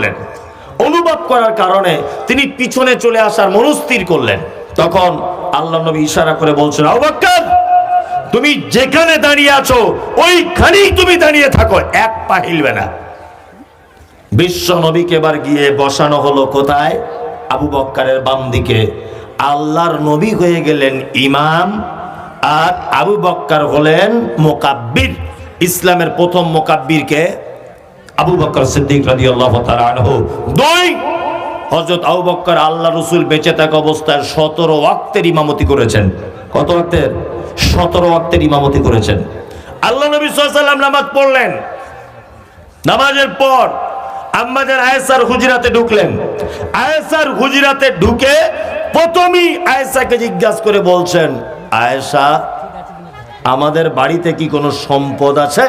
করলেন। অনুভব করার কারণে তিনি পিছনে চলে আসার মনস্থির করলেন। তখন আল্লাহ নবী ইশারা করে বলছেন তুমি যেখানে দাঁড়িয়ে আছো, ওইখানেই তুমি দাঁড়িয়ে থাকো, এক পা হিলবে না। বিশ্ব নবীকে এবার গিয়ে বসানো হলো কোথায়? আবু বক্কারের বাম দিকে। আল্লাহর নবী হয়ে গেলেন ইমাম, আর আবু বক্কার হলেন মোকাব্বির। ইসলামের প্রথম মোকাব্বিরকে আবু বক্কর সিদ্দিক রাদিয়াল্লাহু আল্লাহ আনহু দুই, হযরত আবু বক্কর আল্লাহ রসুল বেঁচে থাকা অবস্থায় সতেরো ওয়াক্তের ইমামতি করেছেন। কত ওয়াক্তের? সতেরো ওয়াক্তের ইমামতি করেছেন। আল্লাহ নবী ওয়াসাল্লাম নামাজ পড়লেন। নামাজের পর আম্মাজান আয়েসার হুজিরাতে ঢুকলেন। আয়েসার হুজিরাতে ঢুকে প্রথমেই আয়েসাকে জিজ্ঞাসা করে বলছেন, আয়েশা, আমাদের বাড়িতে কি কোনো সম্পদ আছে?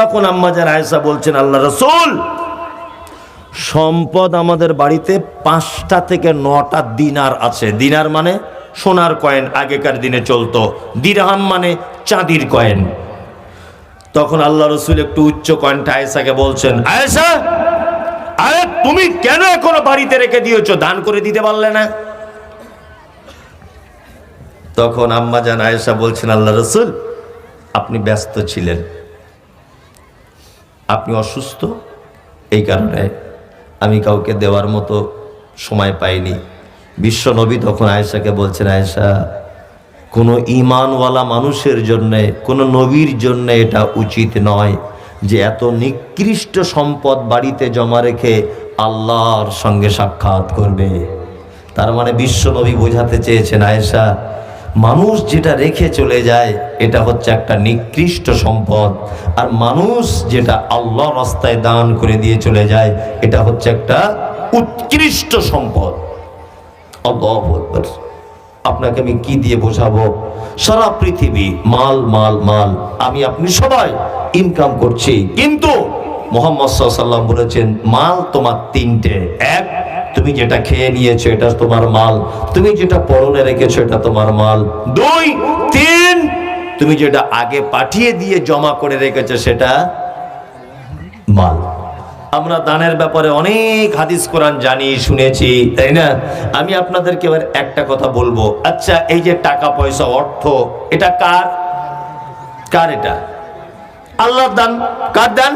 তখন আম্মাজান আয়েশা বলছেন, আল্লাহ রসুল, সম্পদ আমাদের বাড়িতে পাঁচটা থেকে নটা দিনার আছে। দিনার মানে সোনার কয়েন, আগেকার দিনে চলতো। দিরহাম মানে চাঁদির কয়েন। তখন আল্লাহ রসুল একটু উচ্চ কয়েনটা আয়েশাকে বলছেন, আয়েশা, আরে তুমি কেন এখনও বাড়িতে রেখে দিয়েছ? দান করে দিতে পারলে না? তখন আম্মা জান আয়েশা বলছেন, আল্লাহ রসুল, আপনি ব্যস্ত ছিলেন। আপনি অসুস্থ? এই কারণে আমি কাউকে দেওয়ার মতো সময় পাইনি। বিশ্ব নবী তখন আয়েশাকে বলছেন, আয়েশা, কোনো ইমানওয়ালা মানুষের জন্যে, কোনো নবীর জন্য এটা উচিত নয় যে এত নিকৃষ্ট সম্পদ বাড়িতে জমা রেখে আল্লাহর সঙ্গে সাক্ষাৎ করবে। তার মানে বিশ্ব নবী বোঝাতে চেয়েছেন, আয়েশা মানুষ যেটা রেখে চলে যায়, এটা হচ্ছে একটা নিকৃষ্ট সম্পদ। আর মানুষ যেটা আল্লাহ রাস্তায় দান করে দিয়ে চলে যায়, এটা হচ্ছে একটা উৎকৃষ্ট সম্পদ। আল্লাহু। আপনাকে আমি কি দিয়ে বোঝাবো? সারা পৃথিবী, মাল মাল মাল। আমি, আপনি সবাই ইনকাম করছি। কিন্তু মোহাম্মদ সাল্লাম বলেছেন, মাল তোমার তিনটে। এক তুমি যেটা খেয়ে নিয়েছো, এটা তোমার মাল। তুমি যেটা পরনে রেখেছো, এটা তোমার মাল। দুই, তিন, তুমি যেটা আগে পাঠিয়ে দিয়ে জমা করে রেখেছো, সেটা মাল। আমরা দানের ব্যাপারে অনেক হাদিস কোরআন জানি, শুনেছি, তাই না? আমি আপনাদেরকে এবার একটা কথা বলব। আচ্ছা এই যে টাকা, পয়সা, অর্থ, এটা কার? কার এটা? আল্লাহর দান, কার দান?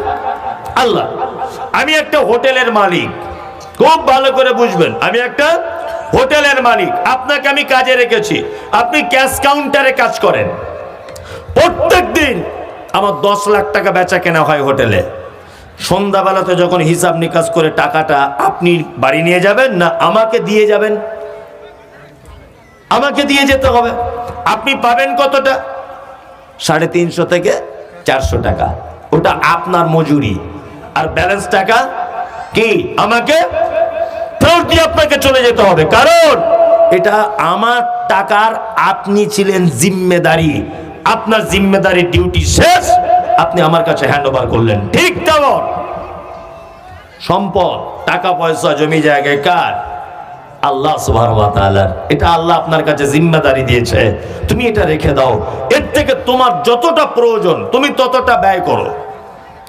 আল্লাহ। আমি একটা হোটেলের মালিক। খুব ভালো করে বুঝবেন। আমি একটা হোটেলের মালিক। আপনাকে আমি কাজে রেখেছি। আপনি ক্যাশ কাউন্টারে কাজ করেন। প্রত্যেক দিন আমার দশ লাখ টাকা বেচা কেনা হয় হোটেলে। সন্ধ্যাবেলাতে যখন হিসাব নিকাশ করে টাকাটা আপনি বাড়ি নিয়ে যাবেন না আমাকে দিয়ে যাবেন? আমাকে দিয়ে যেতে হবে। আপনি পাবেন কতটা? সাড়ে তিনশো থেকে চারশো টাকা। ওটা আপনার মজুরি। আর ব্যালেন্স টাকা কি? আমাকে? আপনাকে চলে যেতে হবে। কারণ এটা আমার টাকার আপনি ছিলেন জিম্মেদারি। আপনার জিম্মেদারি ডিউটি শেষ। আপনি আমার কাছে হ্যান্ড ওভার করলেন। ঠিক তেমন। সম্পদ, টাকা, পয়সা, জমি জায়গায় কার? আল্লাহ ওয়া এটা আল্লাহ আপনার কাছে জিম্মাদারি দিয়েছে। তুমি এটা রেখে দাও। এর থেকে তোমার যতটা প্রয়োজন, তুমি ততটা ব্যয় করো।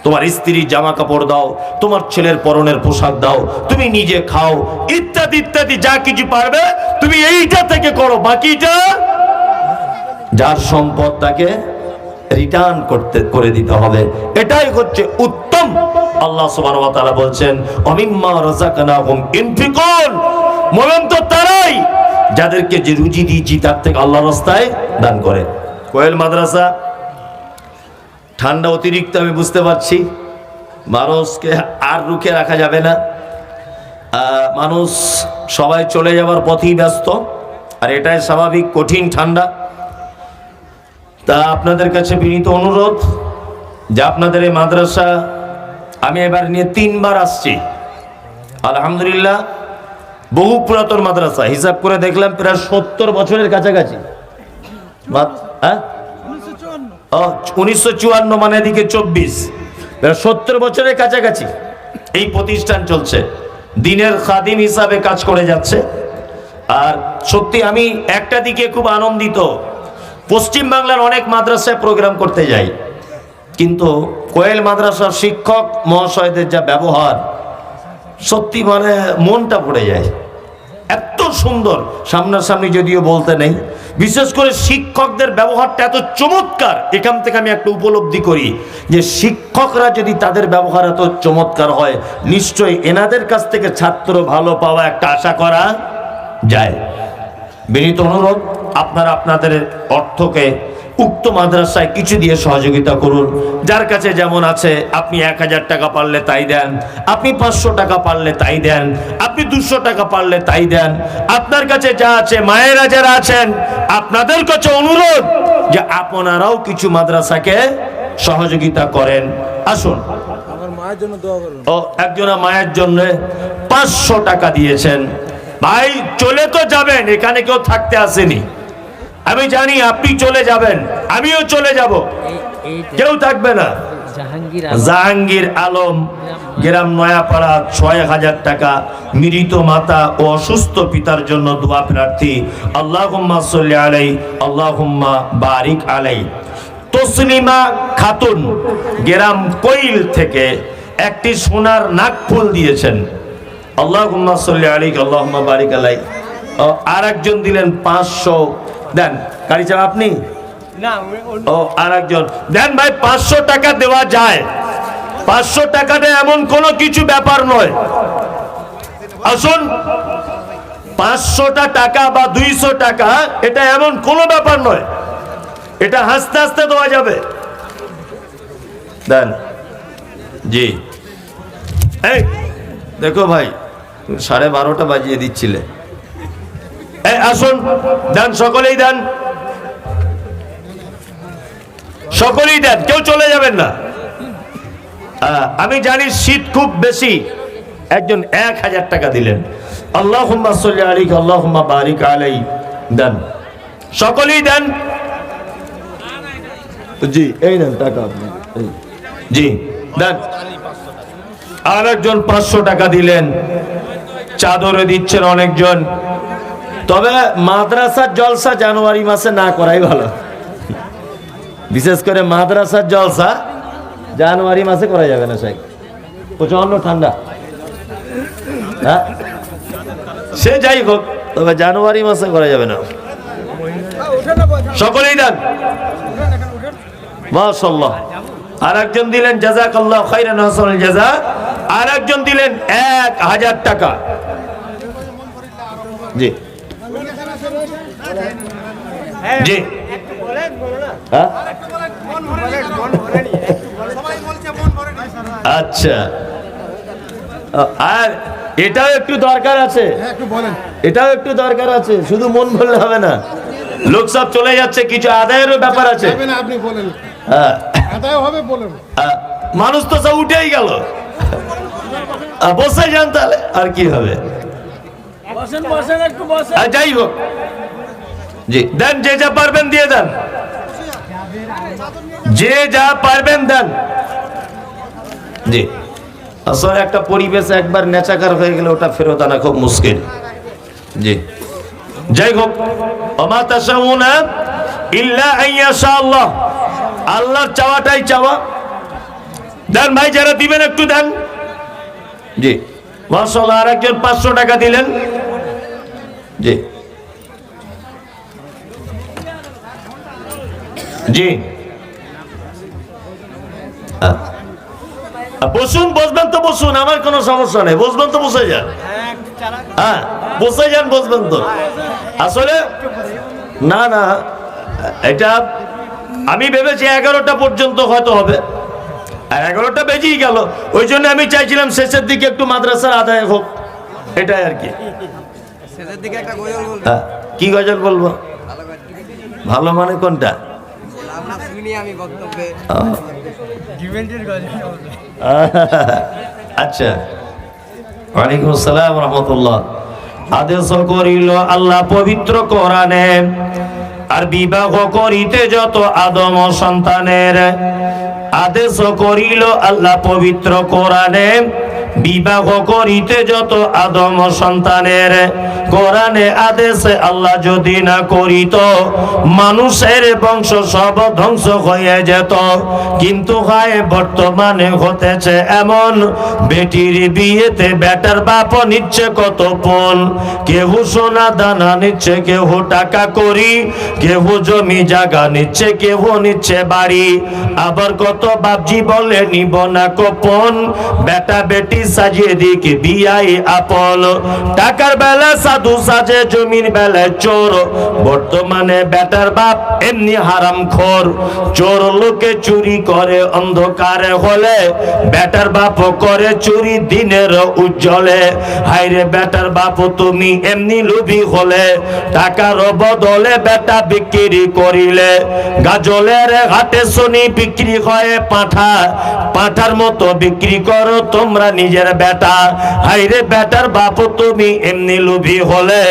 তোমার স্ত্রীর জামা কাপড় দাও, তোমার ছেলের পরনের পোশাক দাও, তুমি নিজে খাও, ইত্যাদি ইত্যাদি, যা কিছু পারবে তুমি এইটা থেকে করো, বাকিটা যার সম্পদ তাকে রিটার্ন করতে, করে দিতে হবে। এটাই হচ্ছে উত্তম। আল্লাহ সুবহানাহু ওয়া তাআলা বলছেন, অমিম্মা রাযাকনাহুম ইনফিকুন। মোমেন তো তারাই যাদেরকে যে রুজি দিয়েছি, তার থেকে আল্লাহ রাস্তায় দান করে। কোয়েল মাদ্রাসা ঠান্ডা অতিরিক্ত আমি বুঝতে পারছি। মানুষকে আর রুখে রাখা যাবে না। মানুষ সবাই চলে যাওয়ার পথেই ব্যস্ত, আর এটাই স্বাভাবিক কঠিন ঠান্ডা। তা আপনাদের কাছে বিনীত অনুরোধ যে আপনাদের এই মাদ্রাসা আমি এবার নিয়ে তিনবার আসছি। আলহামদুলিল্লাহ, বহু পুরাতন মাদ্রাসা, হিসাব করে দেখলাম প্রায় সত্তর বছরের কাছাকাছি। হ্যাঁ? উনিশশো চুয়ান্ন মানে এদিকে চব্বিশ। সত্তর বছরের কাছাকাছি। এই প্রতিষ্ঠান চলছে। দিনের খাদিম হিসাবে কাজ করে যাচ্ছে। আর সত্যি আমি একটা দিকে খুব আনন্দিত। পশ্চিম বাংলার অনেক মাদ্রাসায় প্রোগ্রাম করতে যাই। কিন্তু কোয়েল মাদ্রাসার শিক্ষক মহাশয়দের যা ব্যবহার, সত্যি মানে মনটা পড়ে যায়। এত সুন্দর। সামনাসামনি যদিও বলতে নেই বিশেষ করে শিক্ষকদের ব্যবহারটা এত চমৎকার। এখান থেকে আমি একটা উপলব্ধি করি যে শিক্ষকরা যদি তাদের ব্যবহার এত চমৎকার হয়, নিশ্চয়ই এনাদের কাছ থেকে ছাত্র ভালো পাওয়া একটা আশা করা যায়। বিনীত অনুরোধ, আপনারা আপনাদের অর্থকে উক্ত মাদ্রাসায় কিছু দিয়ে সহযোগিতা করুন। যার কাছে যেমন আছে আপনি এক হাজার টাকা পারলে তাই দেন। আপনি পাঁচশো টাকা পারলে তাই দেন। আপনি দুশো টাকা পারলে তাই দেন। আপনার কাছে যা আছে মায়েরা যারা আছেন আপনাদের কাছে অনুরোধ যে আপনারাও কিছু মাদ্রাসাকে সহযোগিতা করেন। আসুন। ও একজনা মায়ের জন্য পাঁচশো টাকা দিয়েছেন। ভাই চলে তো যাবেন এখানে কেউ থাকতে আসেনি। আমি জানি আপনি চলে যাবেন আমিও চলে যাব। কেউ থাকবে না। জাহাঙ্গীর আলম। গ্রাম নয়াপাড়া ছয় হাজার টাকা মৃত মাতা ও অসুস্থ পিতার জন্য দোয়া প্রার্থী। আল্লাহুম্মা সাল্লি আলাই আল্লাহুম্মা বারিক আলাই তসলিমা খাতুন গ্রাম কৈল থেকে একটি সোনার নাকফুল দিয়েছেন। আল্লাহুম্মা সাল্লি আলাইহি আল্লাহুম্মা বারিক আলাই আর একজন দিলেন পাঁচশো দেন গাড়ি চালা আপনি? ও আর একজন দেন ভাই পাঁচশো টাকা দেওয়া যায়। পাঁচশো টাকাটা এমন কোনো কিছু ব্যাপার নয়। আসুন পাঁচশোটা টাকা বা দুইশো টাকা এটা এমন কোনো ব্যাপার নয়। এটা হাসতে হাসতে দেওয়া যাবে। দেন। জি। এই দেখো ভাই সাড়ে বারোটা বাজিয়ে দিচ্ছিলে। আসুন দেন সকলেই দেন। সকলেই দেন কেউ চলে যাবেন না। আমি জানি শীত খুব বেশি। একজন এক হাজার টাকা দিলেন। আল্লাহ আলিক আল্লাহ বারিক আলাই দেন। সকলেই দেন। জি এই নেন টাকা আপনি। জি দেন। আর একজন পাঁচশো টাকা দিলেন। চাদরে দিচ্ছেন অনেকজন। তবে মাদ্রাসার জলসা জানুয়ারি মাসে না করাই ভালো। বিশেষ করে মাদ্রাসার জলসা জানুয়ারি মাসে করা যাবে না সাহেব প্রচণ্ড ঠান্ডা। হ্যাঁ? সে যাই হোক, তবে জানুয়ারি মাসে করা যাবে না। সকলেই দেন। মাশাল্লাহ আর একজন দিলেন জাজাক আল্লাহ খাইরান হাসান জাজা আর একজন দিলেন, এক হাজার টাকা। জি। জি। হ্যাঁ? আচ্ছা। আর এটাও একটু দরকার আছে। এটাও একটু দরকার আছে শুধু মন ভরলে হবে না। লোক সব চলে যাচ্ছে কিছু আদায়েরও ব্যাপার আছে। আপনি বলেন। হ্যাঁ। আদায় হবে বলেন। মানুষ তো সব উঠেই গেল। বসে যান তাহলে আর কি হবে? বসেন বসেন একটু বসেন। আর যাই হোক। জি। দেন যে যা পারবেন দিয়ে দেন। যে যা পারবেন দেন। জি। আসলে একটা পরিবেশ একবার নেচাকার হয়ে গেলে ওটা ফেরত আনা খুব মুশকিল। জি। যাই হোক আল্লাহ। আল্লাহর চাওয়াটাই চাওয়া। দেন ভাই যারা দিবেন একটু দেন। জি। মাশাআল্লাহ আর একজন পাঁচশো টাকা দিলেন। জি। জি। বসুন বসবেন তো বসুন আমার কোনো সমস্যা নেই। বসবেন তো বসে যান। হ্যাঁ বসে যান বসবেন তো। আসলে না না এটা আমি ভেবেছি এগারোটা পর্যন্ত হয়তো হবে। আর এগারোটা বেজেই গেল। ওই জন্য আমি চাইছিলাম শেষের দিকে একটু মাদ্রাসার আদায় হোক। এটাই আর কি। হ্যাঁ, কি গজল বলব? ভালো মানে কোনটা আপনার শুনি আমি বক্তব্যে আহ, আচ্ছা। ওয়ালাইকুম আসসালাম রহমতুল্লাহ। আদেশ করিল আল্লাহ পবিত্র কোরআনে আর বিবাহ করিতে যত আদম সন্তানের, আদেশ করিল আল্লাহ পবিত্র কোরআনে বিবাহ করিতে যত আদম সন্তানের। কোরআনে আদেশে আল্লাহ যদি না করিত, মানুষের বংশ সব ধ্বংস হয়ে যেত। কিন্তু হয়, বর্তমানে হতেছে এমন, বেটির বিয়েতে বেটার বাপ নিচ্ছে কত পণ। কেহ সোনা দানা নিচ্ছে, কেহ টাকা করি কেহ জমি জায়গা নিচ্ছে, কেহ নিচ্ছে বাড়ি। আবার কত বাপজি বলে, নিব না কোপন। বেটা বেটি সাজিয়ে দিকে বিয়াই আপন টাকার বেলা সাধু সাজে, জমির বেলায় চোর। বর্তমানে বেটার বাপ এমনি হারাম চোর লোকে চুরি করে, অন্ধকারে হলে বেটার বাপ করে চুরি দিনের উজ্জ্বলে। হাইরে বেটার বাপ, তুমি এমনি লোভী হলে, টাকার বদলে বেটা বিক্রি করিলে। গাজলের হাটে শনি বিক্রি হয় পাঠা, পাঠার মতো বিক্রি করো তোমরা নিজের বেটা। হাইরে বেটার বাপ তুমি এমনি লোভী হলে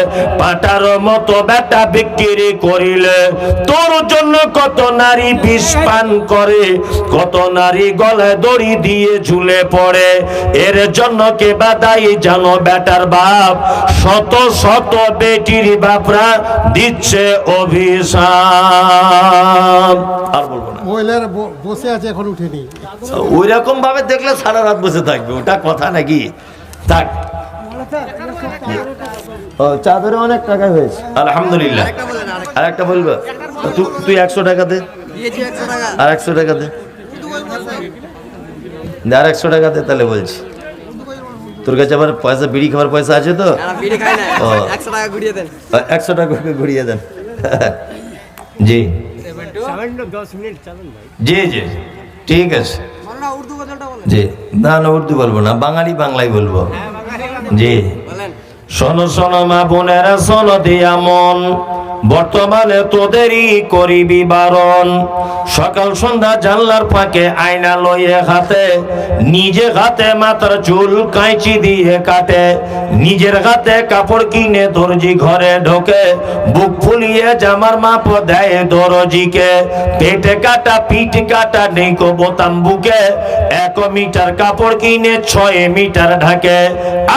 পাঠার মতো বেটা বিক্রি করিলে। তোর জন্য কত নারী বিষ পান করে, কত নারী গলায় দড়ি দিয়ে ঝুলে পড়ে। এর জন্য কে বাদাই জানো বেটার বাপ? শত শত বেটির বাপরা দিচ্ছে অভিশাপ। আর বলব না। বসে আছে এখন উঠেনি। ওই রকম ভাবে দেখলে সারা রাত বসে থাকবে ওটা কথা নাকি? থাক। ও চাদরে অনেক টাকা হয়েছে। আলহামদুলিল্লাহ। আর একটা বলব তুই তুই একশো টাকা দে। একশো টাকা আর একশো টাকা দে। দে, আর একশো টাকা দে তাহলে বলছি। তোর কাছে আবার পয়সা বিড়ি খাওয়ার পয়সা আছে তো? না বিড়ি খাই না। ও। একশো টাকা ঘুরিয়ে দেন। একশো করে ঘুরিয়ে দেন জি জি জি। ঠিক আছে। না জি। না না উর্দু বলব না বাঙালি বাংলায় বলব। জি। বলেন। শোনো শোনো মা বোনেরা শোনো দিয়া মন। বর্তমানে তোদেরই করিবি বারণ সকাল সন্ধ্যা জানলার ফাঁকে আয়না লইয়ে হাতে নিজে হাতে মাথার চুল কাঁচি দিয়ে কাটে, নিজের হাতে কাপড় কিনে দর্জি ঘরে ঢোকে, বুক ফুলিয়ে জামার মাপ দেয় দরজিকে, পেটে কাটা পিঠ কাটা নেই কো বোতাম বুকে, এক মিটার কাপড় কিনে ছয় মিটার ঢাকে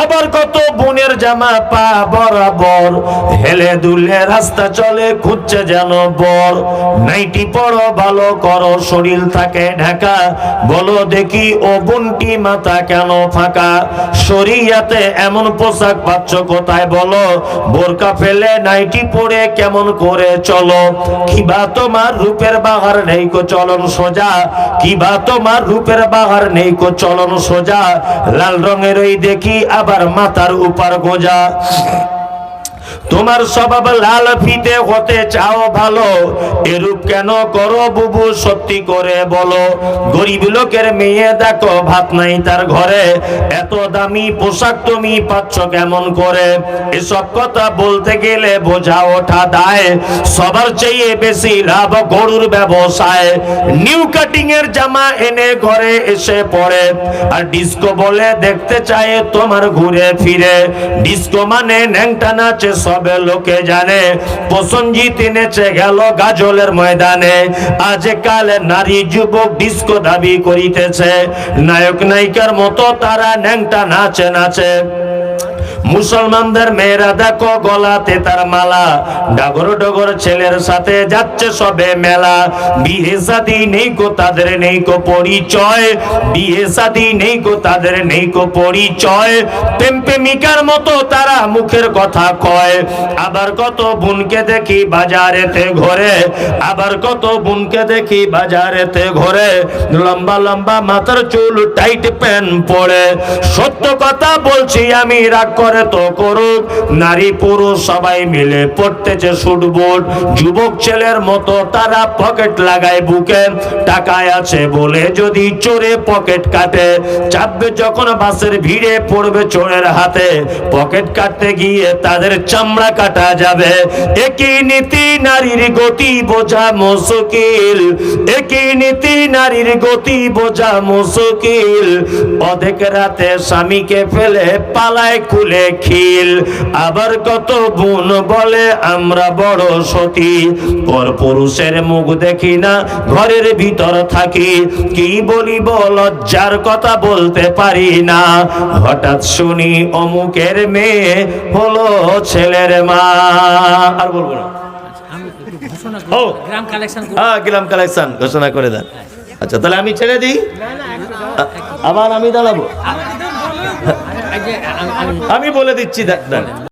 আবার কত বোনের জামা পা বরাবর, হেলে দুলে রাস্তা চলে, খুঁজছে যেন বর। নাইটি পড়ো ভালো করো, শরীর থাকে ঢাকা। বলো দেখি ও বুনটি মাথা কেন ফাঁকা? শরিয়াতে এমন পোশাক পাচ্ছ কোথায় বলো? বোরকা ফেলে নাইটি পরে কেমন করে চলো? কিবা তোমার রূপের বাহার নেই কো চলন সোজা। কিবা তোমার রূপের বাহার নেই কো চলন সোজা। লাল রঙের ওই দেখি আবার মাথার উপর গোজা। তোমার স্বভাব লাল ফিতে হতে চাও ভালো, এরূপ কেন করো বুবু? সত্যি করে বলো, গরিব লোকের মেয়ে দেখো, ভাত নাই তার ঘরে। এত দামি পোশাক তুমি পাচ্ছ কেমন করে? এসব কথা বলতে গেলে বোঝা ওঠা দায়। সবার চেয়ে বেশি লাভ গরুর ব্যবসায়। নিউ কাটিং এর জামা এনে ঘরে এসে পড়ে। আর ডিস্কো বলে দেখতে চায় তোমার ঘুরে ফিরে। ডিস্কো মানে ন্যাংটা নাচে সবে লোকে জানে, প্রসঞ্জিত নেচে গেল গাজলের ময়দানে। আজ কালে নারী যুবক ডিস্কো দাবি করিতেছে। নায়ক নায়িকার মতো তারা ন্যাংটা নাচে নাচে মুসলমানদের মেয়েরা দেখো গলাতে তার মালা। ডাগর ডগর ছেলের সাথে যাচ্ছে সবে মেলা। বিয়ে সাদি নেই গো তাদের নেই গো পরিচয়। বিয়ে সাদি নেই গো তাদের নেই গো পরিচয়। প্রেম মতো তারা মুখের কথা কয়। আবার কত বোনকে দেখি বাজারেতে ঘরে। আবার কত বোনকে দেখি বাজারেতে ঘরে। লম্বা লম্বা মাথার চুল টাইট প্যান্ট পরে। সত্য কথা বলছি আমি, রাগ করে তো করুক, নারী পুরুষ সবাই মিলে পড়তেছে যুবক ছেলের মতো তারা পকেট লাগায় বুকে। টাকায় আছে বলে যদি চোরে পকেট কাটে, চাপবে যখন বাসের ভিড়ে পড়বে চোরের হাতে। পকেট কাটতে গিয়ে তাদের চামড়া কাটা যাবে। একই নীতি নারীর গতি বোঝা একই নীতি নারীর গতি বোঝা অধেক রাতে স্বামীকে ফেলে পালায় খুলে খিল আবার কত বোন বলে আমরা বড় সতী। পর পুরুষের মুখ দেখি না ঘরের ভিতর থাকি। কি বলিব লজ্জার কথা বলতে পারি না। হঠাৎ শুনি অমুকের মেয়ে হলো ছেলের মা। আর বলব না। গ্রাম কালেকশন করি। হ্যাঁ ঘোষণা করে দেন। আচ্ছা তাহলে আমি ছেড়ে দিই? আবার আমি দাঁড়াবো। আমি- বলে দিচ্ছি দেখ